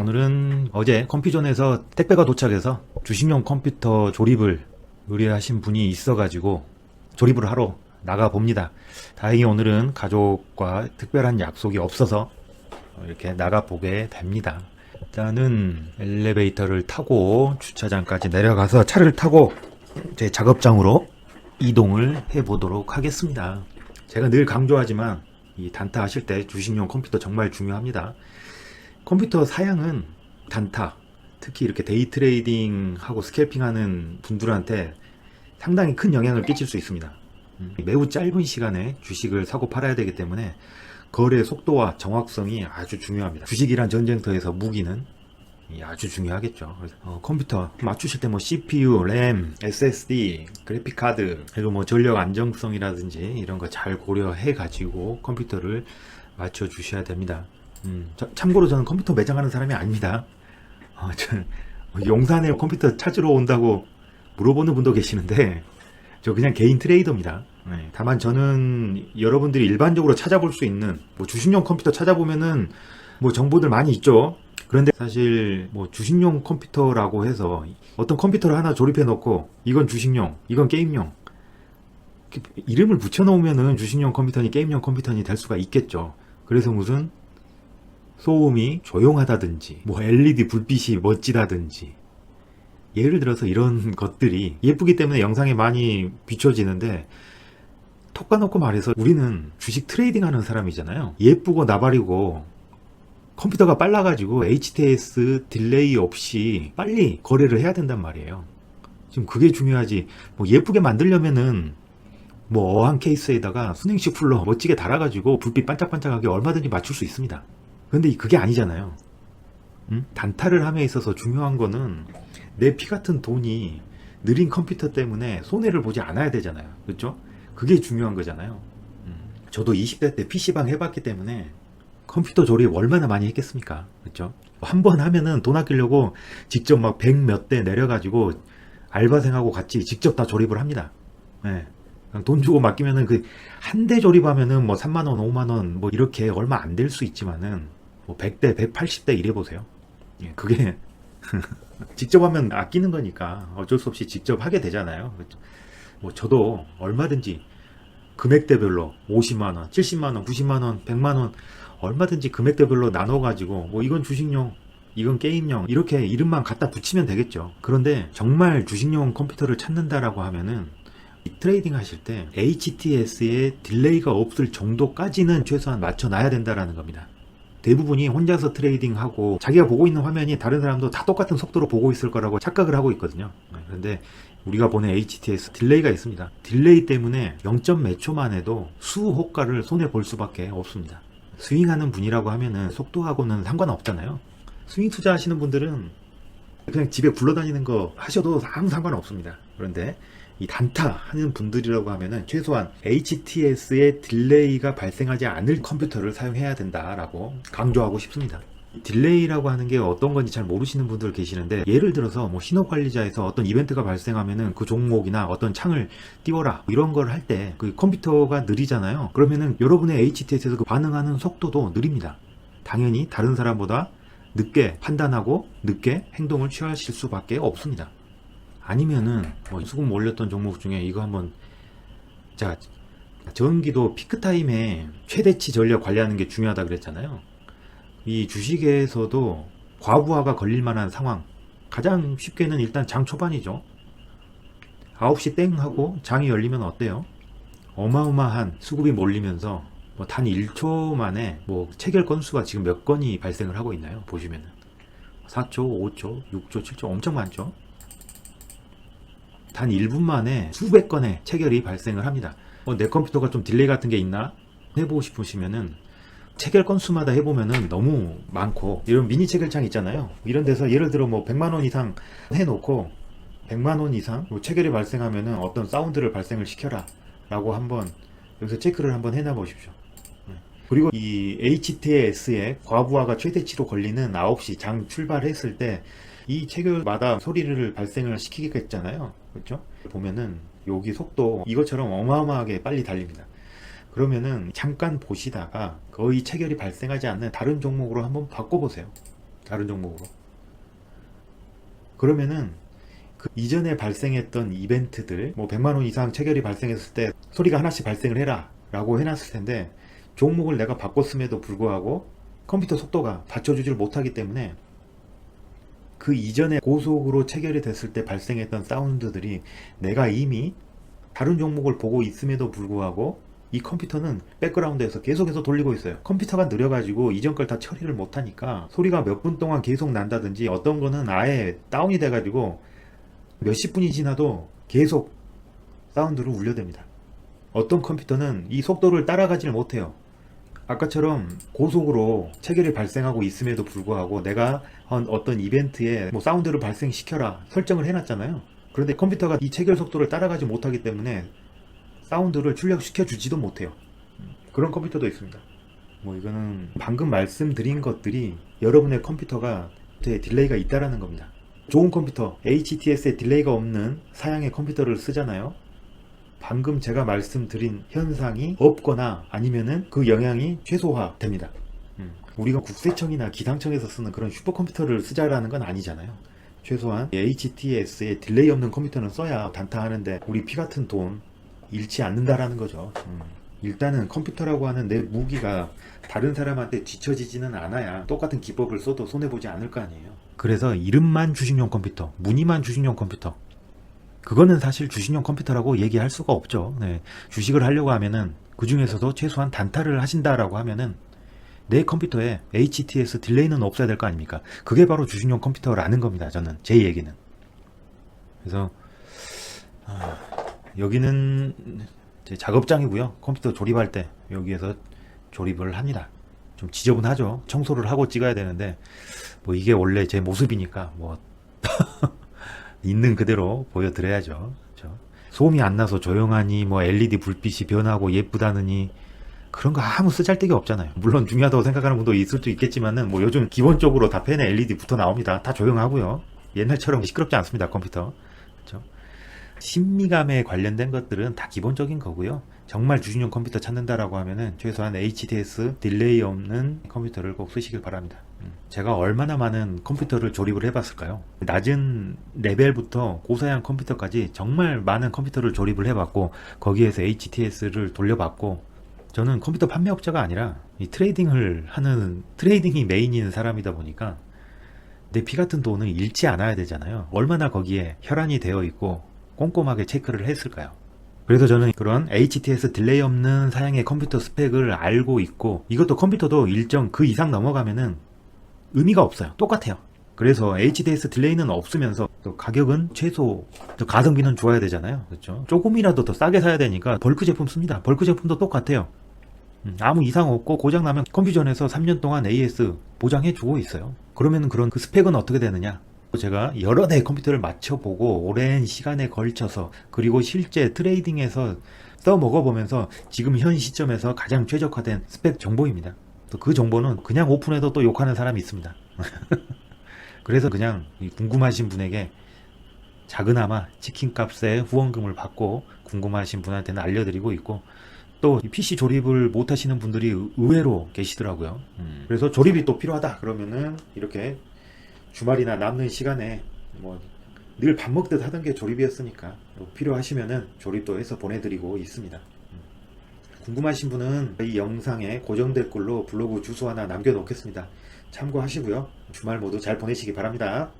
오늘은 어제 컴퓨전에서 택배가 도착해서 주식용 컴퓨터 조립을 의뢰하신 분이 있어가지고 조립을 하러 나가 봅니다. 다행히 오늘은 가족과 특별한 약속이 없어서 이렇게 나가 보게 됩니다. 일단은 엘리베이터를 타고 주차장까지 내려가서 차를 타고 제 작업장으로 이동을 해 보도록 하겠습니다. 제가 늘 강조하지만 이 단타 하실 때 주식용 컴퓨터 정말 중요합니다. 컴퓨터 사양은 단타, 특히 이렇게 데이 트레이딩 하고 스캘핑 하는 분들한테 상당히 큰 영향을 끼칠 수 있습니다. 음, 매우 짧은 시간에 주식을 사고 팔아야 되기 때문에 거래 속도와 정확성이 아주 중요합니다. 주식이란 전쟁터에서 무기는 이 아주 중요하겠죠. 어, 컴퓨터 맞추실 때 뭐 CPU, 램, SSD, 그래픽 카드, 그리고 뭐 전력 안정성이라든지 이런 거 잘 고려해 가지고 컴퓨터를 맞춰 주셔야 됩니다. 음, 저- 참고로 저는 컴퓨터 매장하는 사람이 아닙니다. 어, 저, 용산에 컴퓨터 찾으러 온다고 물어보는 분도 계시는데 저 그냥 개인 트레이더입니다. 네, 다만 저는 여러분들이 일반적으로 찾아볼 수 있는 뭐 주식용 컴퓨터 찾아보면은 뭐 정보들 많이 있죠. 그런데 사실 뭐 주식용 컴퓨터라고 해서 어떤 컴퓨터를 하나 조립해 놓고 이건 주식용, 이건 게임용 이름을 붙여 놓으면은 주식용 컴퓨터니 게임용 컴퓨터니 될 수가 있겠죠. 그래서 무슨 소음이 조용하다든지 뭐 LED 불빛이 멋지다든지 예를 들어서 이런 것들이 예쁘기 때문에 영상에 많이 비춰지는데 톡 까놓고 말해서 우리는 주식 트레이딩 하는 사람이잖아요. 예쁘고 나발이고 컴퓨터가 빨라가지고 HTS 딜레이 없이 빨리 거래를 해야 된단 말이에요. 지금 그게 중요하지. 뭐 예쁘게 만들려면은 뭐 어한 케이스에다가 순행식 쿨러 멋지게 달아가지고 불빛 반짝반짝하게 얼마든지 맞출 수 있습니다. 근데 그게 아니잖아요. 음? 단타를 함에 있어서 중요한 거는 내 피 같은 돈이 느린 컴퓨터 때문에 손해를 보지 않아야 되잖아요. 그렇죠? 그게 중요한 거잖아요. 음. 저도 20대 때 PC방 해봤기 때문에 컴퓨터 조립 얼마나 많이 했겠습니까? 그렇죠? 한 번 하면은 돈 아끼려고 직접 막100몇대 내려가지고 알바생하고 같이 직접 다 조립을 합니다. 예. 그냥 돈 주고 맡기면은 그 한 대 조립하면은 뭐 3만 원, 5만 원 뭐 이렇게 얼마 안 될 수 있지만은 뭐 100대, 180대 이래 보세요. 예, 그게 직접 하면 아끼는 거니까 어쩔 수 없이 직접 하게 되잖아요. 그렇죠? 뭐 저도 얼마든지 금액대별로 50만 원, 70만 원, 90만 원, 100만 원 얼마든지 금액대별로 나눠 가지고 뭐 이건 주식용, 이건 게임용 이렇게 이름만 갖다 붙이면 되겠죠. 그런데 정말 주식용 컴퓨터를 찾는다라고 하면은 이 트레이딩 하실 때 HTS에 딜레이가 없을 정도까지는 최소한 맞춰놔야 된다라는 겁니다. 대부분이 혼자서 트레이딩하고 자기가 보고 있는 화면이 다른 사람도 다 똑같은 속도로 보고 있을 거라고 착각을 하고 있거든요. 네, 그런데 우리가 보는 HTS 딜레이가 있습니다. 딜레이 때문에 0점 몇 초만 해도 수호가를 손해 볼 수밖에 없습니다. 스윙하는 분이라고 하면은 속도하고는 상관없잖아요. 스윙 투자하시는 분들은 그냥 집에 굴러다니는 거 하셔도 아무 상관없습니다. 그런데 이 단타 하는 분들이라고 하면은 최소한 HTS의 딜레이가 발생하지 않을 컴퓨터를 사용해야 된다라고 강조하고 싶습니다. 딜레이라고 하는 게 어떤 건지 잘 모르시는 분들 계시는데 예를 들어서 뭐 신호 관리자에서 어떤 이벤트가 발생하면은 그 종목이나 어떤 창을 띄워라 이런 걸 할 때 그 컴퓨터가 느리잖아요. 그러면은 여러분의 HTS에서 그 반응하는 속도도 느립니다. 당연히 다른 사람보다 늦게 판단하고 늦게 행동을 취하실 수밖에 없습니다. 아니면은 뭐 수급 올렸던 종목 중에 이거 한번 자 전기도 피크 타임에 최대치 전력 관리하는 게 중요하다 그랬잖아요. 이 주식에서도 과부하가 걸릴 만한 상황 가장 쉽게는 일단 장 초반이죠. 9시 땡 하고 장이 열리면 어때요? 어마어마한 수급이 몰리면서 뭐 단 1초 만에 뭐 체결 건수가 지금 몇 건이 발생을 하고 있나요? 보시면은 4초, 5초, 6초, 7초 엄청 많죠. 단 1분 만에 수백 건의 체결이 발생을 합니다. 어, 내 컴퓨터가 좀 딜레이 같은 게 있나? 해보고 싶으시면은 체결 건수마다 해보면은 너무 많고 이런 미니 체결창 있잖아요. 이런 데서 예를 들어 뭐 100만 원 이상 해놓고 100만 원 이상 뭐 체결이 발생하면은 어떤 사운드를 발생을 시켜라 라고 한번 여기서 체크를 한번 해놔 보십시오. 네. 그리고 이 HTS의 과부하가 최대치로 걸리는 9시 장 출발했을 때 이 체결마다 소리를 발생을 시키겠잖아요. 그렇죠? 보면은 여기 속도 이것처럼 어마어마하게 빨리 달립니다. 그러면은 잠깐 보시다가 거의 체결이 발생하지 않는 다른 종목으로 한번 바꿔보세요. 다른 종목으로. 그러면은 그 이전에 발생했던 이벤트들 뭐 100만 원 이상 체결이 발생했을 때 소리가 하나씩 발생을 해라 라고 해놨을 텐데 종목을 내가 바꿨음에도 불구하고 컴퓨터 속도가 받쳐주질 못하기 때문에 그 이전에 고속으로 체결이 됐을 때 발생했던 사운드들이 내가 이미 다른 종목을 보고 있음에도 불구하고 이 컴퓨터는 백그라운드에서 계속해서 돌리고 있어요. 컴퓨터가 느려가지고 이전 걸 다 처리를 못하니까 소리가 몇 분 동안 계속 난다든지 어떤 거는 아예 다운이 돼가지고 몇십 분이 지나도 계속 사운드를 울려댑니다. 어떤 컴퓨터는 이 속도를 따라가지를 못해요. 아까처럼 고속으로 체결이 발생하고 있음에도 불구하고 내가 한 어떤 이벤트에 뭐 사운드를 발생시켜라 설정을 해놨잖아요. 그런데 컴퓨터가 이 체결 속도를 따라가지 못하기 때문에 사운드를 출력시켜 주지도 못해요. 그런 컴퓨터도 있습니다. 뭐 이거는 방금 말씀드린 것들이 여러분의 컴퓨터가 딜레이가 있다라는 겁니다. 좋은 컴퓨터, HTS에 딜레이가 없는 사양의 컴퓨터를 쓰잖아요. 방금 제가 말씀드린 현상이 없거나 아니면은 그 영향이 최소화됩니다. 음, 우리가 국세청이나 기상청에서 쓰는 그런 슈퍼컴퓨터를 쓰자라는 건 아니잖아요. 최소한 HTS에 딜레이 없는 컴퓨터는 써야 단타하는데 우리 피 같은 돈 잃지 않는다라는 거죠. 음, 일단은 컴퓨터라고 하는 내 무기가 다른 사람한테 뒤처지지는 않아야 똑같은 기법을 써도 손해보지 않을 거 아니에요. 그래서 이름만 주식용 컴퓨터, 무늬만 주식용 컴퓨터. 그거는 사실 주식용 컴퓨터라고 얘기할 수가 없죠. 네. 주식을 하려고 하면은 그 중에서도 최소한 단타를 하신다라고 하면은 내 컴퓨터에 HTS 딜레이는 없어야 될 거 아닙니까? 그게 바로 주식용 컴퓨터라는 겁니다. 저는 제 얘기는. 그래서 아, 여기는 제 작업장이고요. 컴퓨터 조립할 때 여기에서 조립을 합니다. 좀 지저분하죠. 청소를 하고 찍어야 되는데 뭐 이게 원래 제 모습이니까 뭐 있는 그대로 보여드려야죠. 그렇죠? 소음이 안 나서 조용하니 뭐 LED 불빛이 변하고 예쁘다느니 그런 거 아무 쓰잘데기 없잖아요. 물론 중요하다고 생각하는 분도 있을 수 있겠지만은 뭐 요즘 기본적으로 다 펜에 LED 붙어 나옵니다. 다 조용하고요. 옛날처럼 시끄럽지 않습니다. 컴퓨터. 그렇죠? 신미감에 관련된 것들은 다 기본적인 거고요. 정말 주식용 컴퓨터 찾는다라고 하면은 최소한 HTS 딜레이 없는 컴퓨터를 꼭 쓰시길 바랍니다. 음, 제가 얼마나 많은 컴퓨터를 조립을 해봤을까요? 낮은 레벨부터 고사양 컴퓨터까지 정말 많은 컴퓨터를 조립을 해봤고 거기에서 HTS를 돌려봤고 저는 컴퓨터 판매업자가 아니라 이 트레이딩을 하는 트레이딩이 메인인 사람이다 보니까 내 피 같은 돈을 잃지 않아야 되잖아요. 얼마나 거기에 혈안이 되어 있고 꼼꼼하게 체크를 했을까요? 그래서 저는 그런 HTS 딜레이 없는 사양의 컴퓨터 스펙을 알고 있고 이것도 컴퓨터도 일정 그 이상 넘어가면은 의미가 없어요. 똑같아요. 그래서 HTS 딜레이는 없으면서 또 가격은 최소 또 가성비는 좋아야 되잖아요. 그렇죠? 조금이라도 더 싸게 사야 되니까 벌크 제품 씁니다. 벌크 제품도 똑같아요. 음, 아무 이상 없고 고장 나면 컴퓨전에서 3년 동안 AS 보장해 주고 있어요. 그러면 그런 그 스펙은 어떻게 되느냐? 제가 여러 대의 컴퓨터를 맞춰보고 오랜 시간에 걸쳐서 그리고 실제 트레이딩에서 써 먹어보면서 지금 현 시점에서 가장 최적화된 스펙 정보입니다. 또 그 정보는 그냥 오픈해도 또 욕하는 사람이 있습니다. 그래서 그냥 이 궁금하신 분에게 작은아마 치킨 값에 후원금을 받고 궁금하신 분한테는 알려드리고 있고 또이 PC 조립을 못 하시는 분들이 의외로 계시더라고요. 음. 그래서 조립이 또 필요하다 그러면은 이렇게 주말이나 남는 시간에 뭐 늘 밥 먹듯 하던 게 조립이었으니까 필요하시면은 조립도 해서 보내드리고 있습니다. 음. 궁금하신 분은 이 영상에 고정 댓글로 블로그 주소 하나 남겨놓겠습니다. 참고하시고요. 주말 모두 잘 보내시기 바랍니다.